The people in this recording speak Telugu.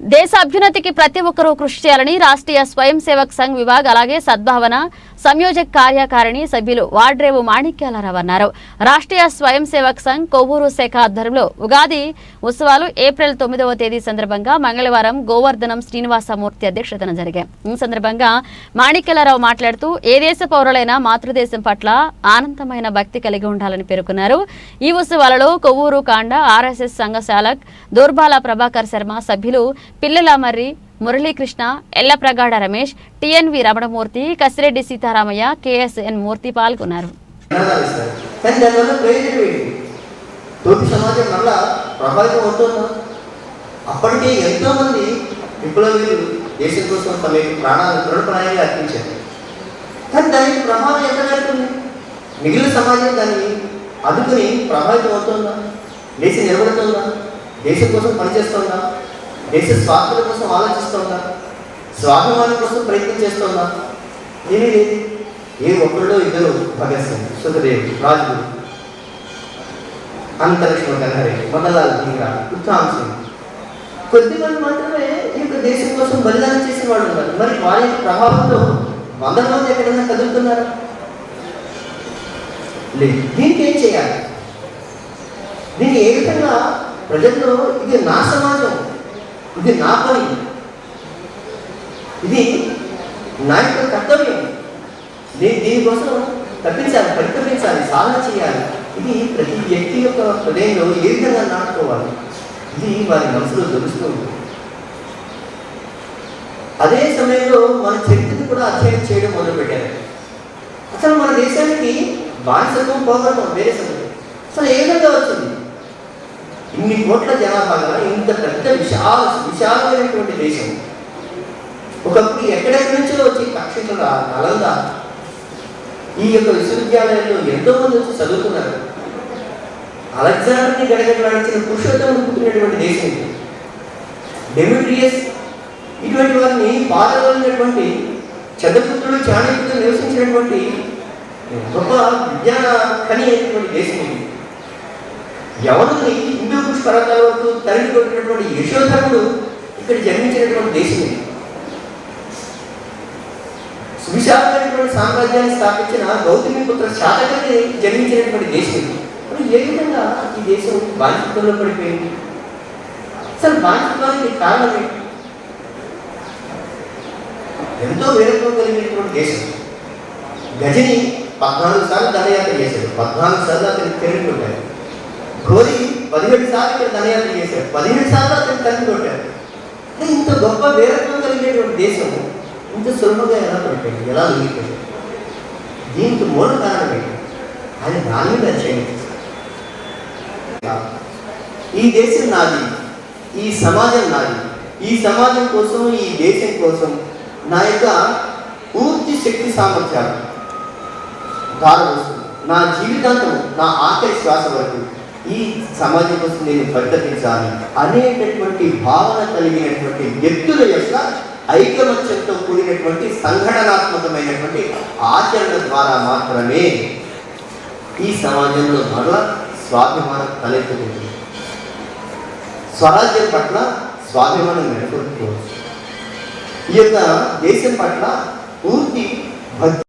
దేశ అభ్యున్నతికి ప్రతి ఒక్కరూ కృషి చేయాలని రాష్ట్రీయ స్వయం సేవక్ సంఘ్ విభాగ్ అలాగే సద్భావన సంయోజక్ కార్యకారిణి సభ్యులు వాడ్రేవు మాణిక్యాలరావు అన్నారు. రాష్ట్రీయ స్వయం సేవక్ సంఘ్ కొవ్వూరు శాఖ ఆధ్వర్యంలో ఉగాది ఉత్సవాలు ఏప్రిల్ తొమ్మిదవ తేదీ సందర్భంగా మంగళవారం గోవర్ధనం శ్రీనివాసమూర్తి అధ్యక్షతన జరిగాయి. ఈ సందర్భంగా మాణిక్యాలరావు మాట్లాడుతూ ఏ దేశ పౌరులైనా మాతృదేశం పట్ల ఆనందమైన భక్తి కలిగి ఉండాలని పేర్కొన్నారు. ఈ ఉత్సవాలలో కొవ్వూరు కాండ ఆర్ఎస్ఎస్ సంఘశాలక్ దూర్బాల ప్రభాకర్ శర్మ సభ్యులు పిల్లల మర్రి మురళీకృష్ణ ఎల్లప్రగాడ రమేష్ టిఎన్వి రమణమూర్తి కసిరెడ్డి సీతారామయ్య కేఎస్ఎన్ మూర్తి పాల్గొన్నారు. తోటి సమాజం మళ్ళా ప్రభావితం అవుతుందా? అప్పటికే ఎంతో మంది విప్లవీయులు దేశం కోసం తమ ప్రాణాలు ప్రాణాలను తృణప్రాయంగా అర్పించారు. కానీ దానికి ప్రభావం ఎంత జరుగుతుంది? మిగిలిన సమాజం దాన్ని అందుకుని ప్రభావితం అవుతుందా? దేశం నిలబడుతుందా? దేశం కోసం పనిచేస్తుందా? దేశ స్వార్థల కోసం ఆలోచిస్తుందా స్వాభిమానం కోసం ప్రయత్నం చేస్తుందా ఏమీ లేదు ఏ ఒక్కరిలో ఇద్దరు భగత్ సింగ్ సుఖదేవ్ రాజ్గురు అంతరిక్షణ గంగారే మదలాల్ ధీరా ఉత్తామ్ సింగ్ కొద్దిమంది మాత్రమే ఈ యొక్క దేశం కోసం బలిదానం చేసిన వాళ్ళు ఉన్నారు. మరి వారి ప్రభావంతో వందల మంది ఎక్కడైనా కదులుతున్నారా? లేదు. దీనికి ఏం చేయాలి? దీన్ని ఏ విధంగా ప్రజల్లో ఇది నా సమాజం? ఇది నా పని. ఇది నా యొక్క కర్తవ్యం. నేను దీనికోసం తప్పించాలి పరితపించాలి సాధన చేయాలి. ఇది ప్రతి వ్యక్తి యొక్క హృదయంలో ఏ విధంగా నాటుకోవాలి? ఇది వారి మనసులో తెలుస్తూ ఉంటుంది అదే సమయంలో మన చరిత్రను కూడా అధ్యయనం చేయడం మొదలుపెట్టారు. అసలు మన దేశానికి బానిసత్వం పోగలం వేరే సమయం అసలు ఏం ఇన్ని కోట్ల జనాభా ఇంత పెద్ద విశాల విశాలమైనటువంటి దేశం. ఒకప్పుడు ఎక్కడెక్కడి నుంచో వచ్చి కక్షితుల నలంద. ఈ యొక్క విశ్వవిద్యాలయంలో ఎంతో మంది వచ్చి చదువుతున్నారు అలెగ్జాండర్ని గడగడలాడించిన పురుషోత్తముడు పుట్టినటువంటి దేశం ఇది. డెమిట్రియస్ ఇటువంటి వారిని పాల్గొన్నటువంటి చంద్రపుత్రుడు చాణక్యుడు నివసించినటువంటి గొప్ప విజ్ఞాన కని అయినటువంటి దేశం ఇది. యవనుని హిందూ కుష్ పర్వతాల వరకు తల్లి కొట్టినటువంటి యశోధరుడు ఇక్కడ జన్మించినటువంటి దేశం ఇది. సువిశాలమైనటువంటి సామ్రాజ్యాన్ని స్థాపించిన గౌతమి పుత్ర శాతకని జన్మించినటువంటి దేశం ఇది. మరి ఏ విధంగా ఈ దేశం బాధ్యతలో పడిపోయింది? అసలు బాధ్యత్వానికి కారణం ఏంటి? ఎంతో వీరత్వం కలిగినటువంటి దేశం. గజని పద్నాలుగు సార్లు దండయాత్ర చేశాడు పద్నాలుగు సార్లు అతనికి తెలివి కొట్టాడు పదిహేడు సార్లు ఇక్కడ దండయాత్ర చేశాడు. పదిహేడు సార్లు అతను తల్లి కొట్టాడు. ఇంత గొప్ప వేరత్వం కలిగినటువంటి దేశం ఇంత సులభంగా ఎలా కొట్టాడు ఎలా లొంగిపోయింది దీనికి మూల కారణం ఏంటి? ఆయన దాని మీద ఈ దేశం నాది ఈ సమాజం నాది ఈ సమాజం కోసం ఈ దేశం కోసం నా యొక్క పూర్తి శక్తి సామర్థ్యాలు. దారవస్తుంది నా జీవితాంతం నా ఆఖరి శ్వాస వరకు ఈ సమాజం కోసం నేను పరితపించాలి అనేటటువంటి భావన కలిగినటువంటి వ్యక్తుల యొక్క ఐకమత్యంతో కూడినటువంటి సంఘటనాత్మకమైనటువంటి ఆచరణ ద్వారా మాత్రమే ఈ సమాజంలో మరలా స్వాభిమానం తలెత్తుకుంటుంది. స్వరాజ్యం పట్ల స్వాభిమానం నెలకొల్పుకోవచ్చు. ఈ యొక్క దేశం పట్ల పూర్తి భక్తి